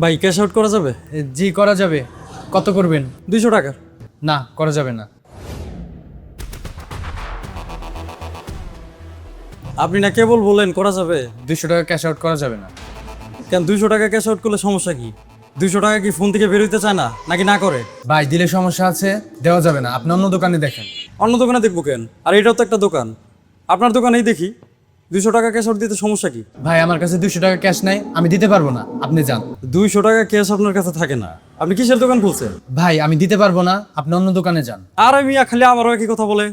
ভাই cash out করা যাবে? জি করা যাবে। কত করবেন? দুইশো টাকা না করা যাবে না। আপনি না কেবল বললেন করা যাবে? দুইশো টাকা ক্যাশ আউট করা যাবে না। কেন দুইশো টাকা ক্যাশ আউট করলে সমস্যা কি? দুইশো টাকা কি ফোন থেকে বেরোতে চায় না নাকি না করে? ভাই দিলে সমস্যা আছে দেওয়া যাবে না। আপনি অন্য দোকানে দেখেন। অন্য দোকানে দেখব কেন? আর এটাও তো একটা দোকান। আপনার দোকানেই দেখি। দুইশো টাকা ক্যাশ আউট দিতে সমস্যা কি? ভাই আমার কাছে দুশো টাকা ক্যাশ নাই আমি দিতে পারব না আপনি যান। দুইশো টাকা ক্যাশ আপনার কাছে থাকে না। আপনি কিসের দোকান খুলছেন? ভাই আমি দিতে পারব না আপনি অন্য দোকানে যান। আর আমি খালি আমারও একই কথা বলে।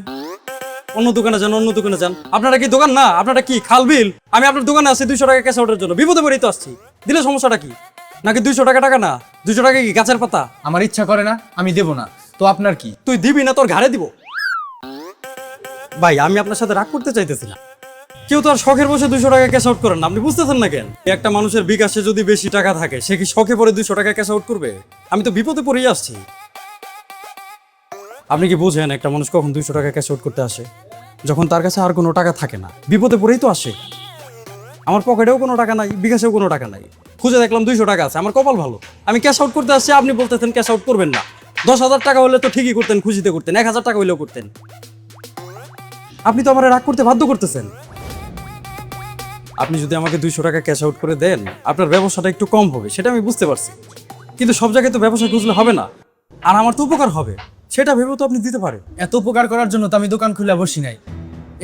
অন্য দোকানে যান অন্য দোকানে যান। আপনারা কি দোকান না? আপনারা কি খাল বিল? আমি আপনার দোকানে আসছি দুইশো টাকা ক্যাশ আউটের জন্য। বিপদে পড়েই তো আসছি। দিলে সমস্যাটা কি? নাকি দুইশো টাকা টাকা না? দুইশো টাকা কি গাছের পাতা? আমার ইচ্ছা করে না আমি দেবো না। তো আপনার কি? তুই দিবি না তোর ঘাড়ে দিব। ভাই আমি আপনার সাথে রাগ করতে চাইতেছি না কেউ তো আর শখের বসে দুশো টাকা ক্যাশ আউট করেন না। আপনি বুঝতেছেন না কেন? একটা মানুষের বিকাশে যদি বেশি টাকা থাকে, সে কি শখে পরে দুশো টাকা ক্যাশ আউট করবে? আমি তো বিপদে পড়েই আসছি। আপনি কি বুঝেন একটা মানুষ কখন দুইশো টাকা ক্যাশ আউট করতে আসে? যখন তার কাছে আর কোনো টাকা থাকে না। বিপদে পড়েই তো আসে। আমার পকেটেও কোনো টাকা নাই, বিকাশেও কোনো টাকা নাই। খুঁজে দেখলাম দুইশো টাকা আছে, আমার কপাল ভালো। আমি ক্যাশ আউট করতে আসছি, আপনি বলতেছেন ক্যাশ আউট করবেন না। দশ হাজার টাকা হলে তো ঠিকই করতেন, খুশিতে করতেন, এক হাজার টাকা হইলেও করতেন। আপনি তো আমার রাগ করতে বাধ্য করতেছেন। আপনি যদি আমাকে দুইশো টাকা ক্যাশ আউট করে দেন আপনার ব্যবসাটা একটু কম হবে সেটা আমি বুঝতে পারছি। কিন্তু সব জায়গায় তো ব্যবসা খুঁজলে হবে না। আর আমার তো উপকার হবে সেটা ভেবেও তো আপনি দিতে পারেন। এত উপকার করার জন্য তো আমি দোকান খুলে বসি নাই।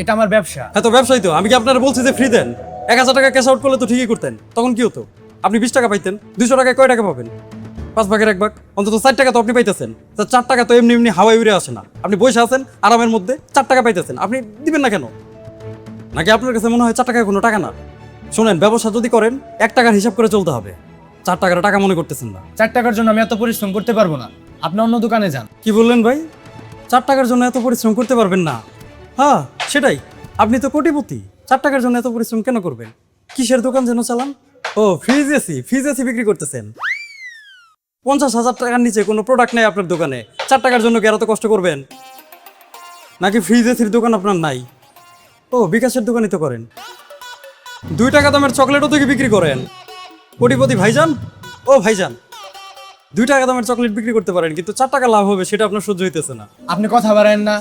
এটা আমার ব্যবসা। হ্যাঁ তো ব্যবসায়ী তো। আমি কি আপনারা বলছি যে ফ্রি দেন? এক হাজার টাকা ক্যাশ আউট করলে তো ঠিকই করতেন। তখন কি হতো? আপনি বিশ টাকা পাইতেন দুশো টাকায় কয় টাকা পাবেন? পাঁচ ভাগের এক ভাগ। অন্তত চার টাকা তো আপনি পাইতেছেন। তা চার টাকা তো এমনি এমনি হাওয়ায় উড়ে আসে না। আপনি বসে আছেন আরামের মধ্যে চার টাকা পাইতেছেন। আপনি দিবেন না কেন? নাকি আপনার কাছে মনে হয় চার টাকায় কোনো টাকা না? শোনেন ব্যবসা যদি করেন এক টাকার হিসাব করে চলতে হবে। চার টাকার টাকা মনে করতেছেন না। চার টাকার জন্য আমি এত পরিশ্রম করতে পারব না। আপনি অন্য দোকানে যান। কি বললেন ভাই? চার টাকার জন্য এত পরিশ্রম করতে পারবেন না। হ্যাঁ সেটাই। আপনি তো কোটিপতি। চার টাকার জন্য এত পরিশ্রম কেন করবেন? কিসের দোকান যেন চালান? ও ফ্রিজ এসি ফ্রিজ এসি বিক্রি করতেছেন। পঞ্চাশ হাজার টাকার নিচে কোনো প্রোডাক্ট নেই আপনার দোকানে। চার টাকার জন্য কি এত কষ্ট করবেন? নাকি ফ্রিজ এসির দোকান আপনার নাই? ও বিকাশের দোকানে তো করেন। দুই টাকা দামের চকলেটও তো কি বিক্রি করেন? কোটিপতি ভাইজান? ও ভাইজান দুই টাকা দামের চকলেট বিক্রি করতে পারেন কিন্তু চার টাকা লাভ হবে সেটা আপনার সহ্য হইতেছে না। আপনি কথা বাড়ায়েন না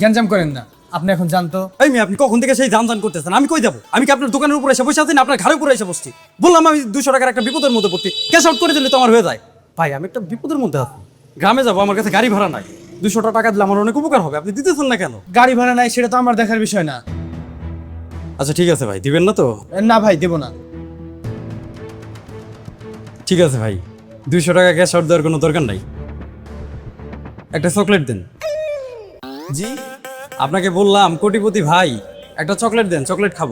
গ্যাঞ্জাম করেন না আপনি এখন জানতো। এই মেয়ে আপনি কখন থেকে সেই জান জান করতেছেন? আমি কই যাব? আমি কি আপনার দোকানের উপরে এসে বসে আছি না আপনার ঘাড়ের উপরে এসে বসছি? বললাম আমি দুশো টাকার একটা বিপদের মধ্যে পড়ছি। ক্যাশ আউট করে দিলে তো আমার হয়ে যায়। ভাই আমি একটা বিপদের মধ্যে আছি। গ্রামে যাব আমার কাছে গাড়ি ভাড়া নাই। দুশো টাকা দিলে আমার অনেক উপকার হবে। আপনি দিতেছেন না কেন? গাড়ি ভাড়া নাই সেটা তো আমার দেখার বিষয় না। আচ্ছা ঠিক আছে ভাই দিবেন না তো? না ভাই দেবো না। ঠিক আছে ভাই দুইশো টাকা ক্যাশ আউট দেওয়ার কোনো দরকার নাই। একটা চকলেট দেন। জি। আপনাকে বললাম কোটিপতি ভাই একটা চকলেট দেন চকলেট খাব।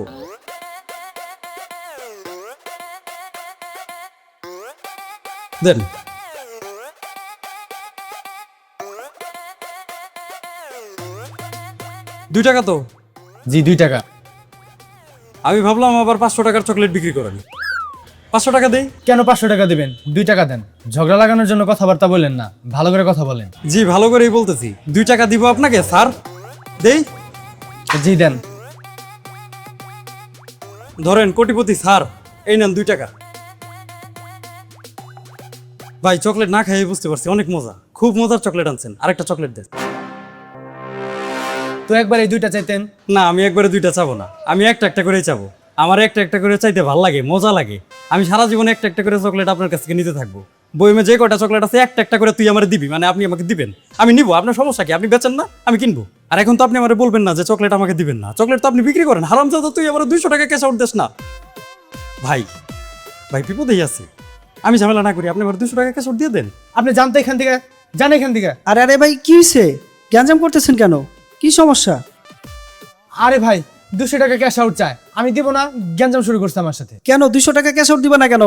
দেন। দুই টাকা তো? জি দুই টাকা। আমি ভাবলাম আবার পাঁচশো টাকার চকলেট বিক্রি করেন। পাঁচশো টাকা দেই? কেন পাঁচশো টাকা দিবেন? দুই টাকা দেন। ঝগড়া লাগানোর জন্য কথাবার্তা বলেন না ভালো করে কথা বলেন। জি ভালো করেই বলতেছি। দুই টাকা দিব আপনাকে স্যার। দেই? জি দেন। ধরেন কোটিপতি স্যার এই নেন দুই টাকা। ভাই চকলেট না খাই বুঝতে পারছি অনেক মজা। খুব মজার চকলেট আনছেন আরেকটা চকলেট দেন। তো একবার এই দুইটা চাইতেন? না আমি একবারে দুইটা চাবো না। আমি একটা একটা করেই চাবো। আমার একটা একটা করে চাইতে ভালো লাগে মজা লাগে। আমি সারা জীবনে একটা একটা করে চকলেট আপনার কাছ থেকে নিতে থাকব। বইমে যে কয়টা চকলেট আছে একটা একটা করে তুই আমার দিবি মানে আপনি আমাকে দিবেন। আমি নিবো আপনার সমস্যা কি? আপনি বেচেন না আমি কিনবো। আর এখন তো আপনি আমার বলবেন না যে চকলেট আমাকে দিবেন না। চকলেট তো আপনি বিক্রি করেন। হারাম তো তুই আমার দুইশো টাকা ক্যাশ আউট দেস না। ভাই ভাই বিপদেই আছে। আমি ঝামেলা না করি আপনি আমার দুশো টাকা ক্যাশ আউট দিয়ে দেন। আপনি জানতো এখান থেকে? জান এখান থেকে? আরে আরে ভাই কি হয়েছে গ্যাঞ্জাম করতেছেন কেন? কি সমস্যা? আরে ভাই দুশো টাকা ক্যাশ আউট চায়। আমি দিব না গ্যাঞ্জাম শুরু করছে আমার সাথে। কেন দুশো টাকা ক্যাশ আউট দিবা না কেন?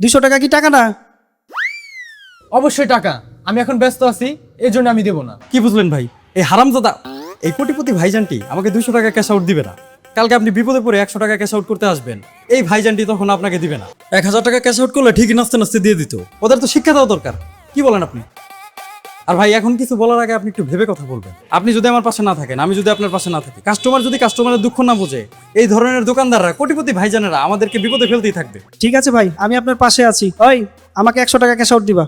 দুইশো টাকা কি টাকা না? অবশ্যই টাকা। আমি এখন ব্যস্ত আছি এই জন্য আমি দেবো না। কি বুঝলেন ভাই? এই হারামজাদা এই কোটিপতি ভাইজানটি আমাকে দুশো টাকা ক্যাশ আউট দিবে না। কালকে আপনি বিপদে পড়ে একশো টাকা ক্যাশ আউট করতে আসবেন। এই ভাইজানটি তখন আপনাকে দিবে না। এক হাজার টাকা ক্যাশ আউট করলে ঠিকই নাচতে নাচতে দিয়ে দিত। ওদের তো শিক্ষা দেওয়া দরকার। কি বলেন আপনি? আর ভাই এখন কিছু বলার আগে আপনি একটু ভেবে কথা বলবেন। আপনি যদি আমার পাশে না থাকেন আমি যদি আপনার পাশে না থাকি কাস্টমার যদি কাস্টমারের দুঃখ না বোঝে এই ধরনের দোকানদাররা কোটিপতি ভাইজানেরা আমাদেরকে বিপদে ফেলতেই থাকবে। ঠিক আছে ভাই আমি আপনার পাশে আছি। ওই আমাকে একশো টাকা ক্যাশ আউট দিবা।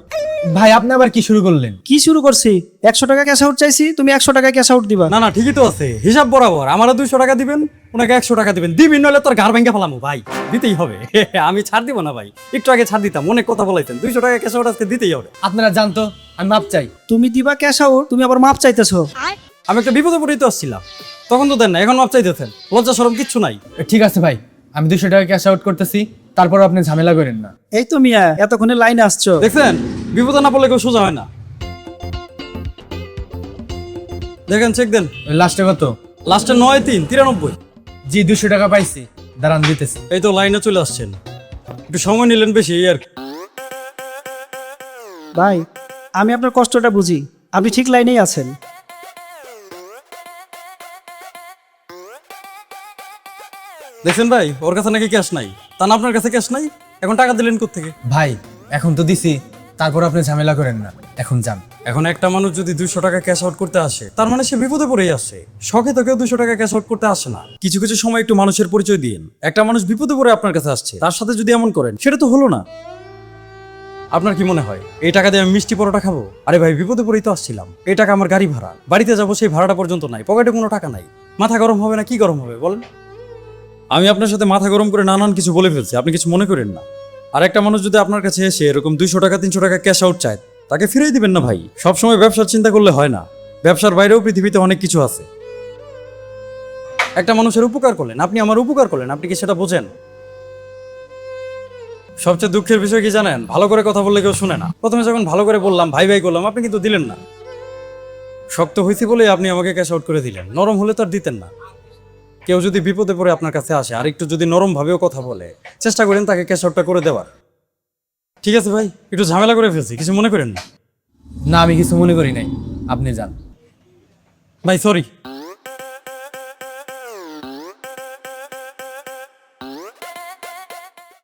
ভাই আপনি আবার কি শুরু করলেন? কি শুরু করছি? একশো টাকা ক্যাশ আউট চাইছি তুমি একশো টাকা ক্যাশ আউট দিবা। না না ঠিকই তো আছে। হিসাব বরাবর। আমারও দুইশো টাকা দিবেন ওনাকে একশো টাকা দিবেন। দিবি নইলে তোর ঘর ভেঙে ফেলামো ভাই। দিতেই হবে। আমি ছাড় দিব না ভাই। একটু আগে ছাড় দিতাম অনেক কথা বলাইতেন। দুইশো টাকা ক্যাশ আউট আজকে দিতেই হবে। আপনারা জানতো আমি মাপ চাই। তুমি দিবা ক্যাশ আউট তুমি আবার মাপ চাইতেছো। আমি একটা বিপদে পড়েই তো আসছিলাম। তখন তো দেন না এখন মাপ চাইতেছেন। লজ্জা সরম কিচ্ছু নাই। ঠিক আছে ভাই। আমি দুশো টাকা ক্যাশ আউট করতেছি তারপর আপনি ঝামেলা করেন না। এই তো মিয়া এতক্ষণে লাইনে আসছো। দেখছেন? বিপদে না পড়লে কেউ সোজা হয় না। দেখেন চেক দেন। লাস্টে কত? লাস্টে নয় তিন তিরানব্বই। জি দুশো টাকা পাইছি। দাঁড়ান দিতেছি। এই তো লাইনে চলে আসছেন। একটু সময় নিলেন বেশি এই আর কি। ভাই আমি আপনার কষ্টটা বুঝি। আপনি ঠিক লাইনেই আছেন। দেখছেন ভাই ওর কাছে নাকি ক্যাশ নাই। তা না আপনার কাছে ক্যাশ নাই? এখন টাকা দিলেন থেকে ভাই এখন তো দিছি তারপর আপনি ঝামেলা করেন না। এখন যান। এখন একটা মানুষ যদি দুশো টাকা ক্যাশ আউট করতে আসে, তার মানে সে বিপদে পড়েই আসে শখে তো কেউ দুশো টাকা ক্যাশ আউট করতে আসে না। কিছু কিছু সময় একটু মানুষের পরিচয় দিন একটা মানুষ বিপদে পড়ে আপনার কাছে আসছে, তার সাথে যদি এমন করেন, সেটা তো হলো না। আপনার কি মনে হয়? এই টাকা দিয়ে আমি মিষ্টি পরোটা খাব? আরে ভাই, বিপদে পড়েই তো আসছিলাম। এই টাকা আমার গাড়ি ভাড়া। বাড়িতে যাব সেই ভাড়াটা পর্যন্ত নাই। পকেটে কোনো টাকা নাই। মাথা গরম হবে না? কি গরম হবে? বলেন। আমি আপনার সাথে মাথা গরম করে নানান কিছু বলে ফেলছি। আপনি কিছু মনে করেন না। আর একটা মানুষ যদি আপনার কাছে এসে এরকম দুইশো টাকা, তিনশো টাকা ক্যাশ আউট চায় তাকে ফিরিয়ে দিবেন না ভাই। সবসময় ব্যবসার চিন্তা করলে হয় না। ব্যবসার বাইরেও পৃথিবীতে অনেক কিছু আছে। একটা মানুষের উপকার করলেন, আপনি আমার উপকার করলেন, আপনি কি সেটা বোঝেন? সবচেয়ে দুঃখের বিষয় কি জানেন? ভালো করে কথা বললে কেউ শুনে না। প্রথমে যখন ভালো করে বললাম, ভাই ভাই, করলাম আপনি কিন্তু দিলেন না। শক্ত হয়েছে বলেই আপনি আমাকে ক্যাশ আউট করে দিলেন। নরম হলে তো আর দিতেন না। কেউ যদি বিপদে পড়ে আপনার কাছে আসে আর একটু যদি নরম ভাবেও কথা বলে, চেষ্টা করেন তাকে ক্যাশ আউটটা করে দেওয়ার। ঠিক আছে ভাই একটু ঝামেলা করে ফেলছি কিছু মনে করেন না? আমি কিছু মনে করি নাই। আপনি যান। ভাই সরি